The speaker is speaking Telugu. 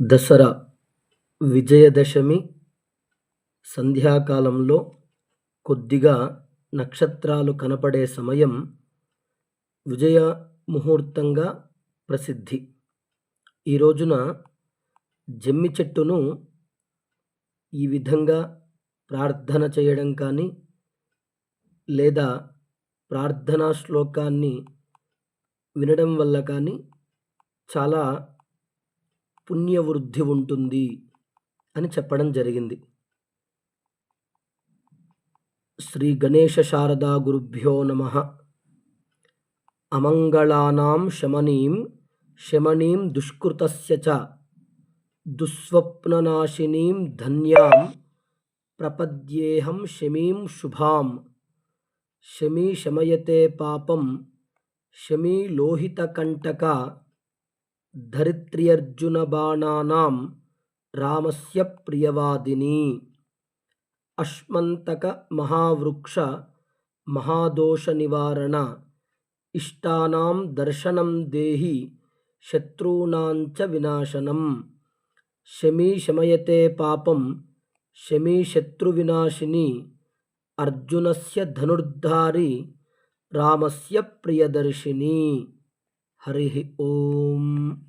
దసరా విజయదశమి సంధ్యాకాలంలో కొద్దిగా నక్షత్రాలు కనపడే సమయం విజయ ముహూర్తంగా ప్రసిద్ధి. ఈ రోజున జమ్మి చెట్టును ఈ విధంగా ప్రార్థన చేయడం కానీ లేదా ప్రార్థనా శ్లోకాన్ని వినడం వల్ల కానీ చాలా పుణ్యవృద్ధి ఉంటుంది అని చెప్పడం జరిగింది. శ్రీ గణేశ శారదా గురుభ్యో నమ. అమంగళానాం శమనీం శమనీం దుష్కృతస్య చ. దుస్వప్ననాశినీం ధన్యాం ప్రపద్యేహం శమీం శుభాం. శమీ శమయతే పాపం శమీ లోహితకంటక ధరిత్ర్యర్జునబాణానాం రామస్య ప్రియవాదిని. అష్మంతక మహావృక్ష మహాదోష నివారణ ఇష్టానాం దర్శనం దేహి శత్రూణాంచ వినాశనం. శమీ శమయతే పాపం శమీ శత్రువినాశిని అర్జునస్య ధనుర్ధారి రామస్య ప్రియదర్శిని. హరి ఓం.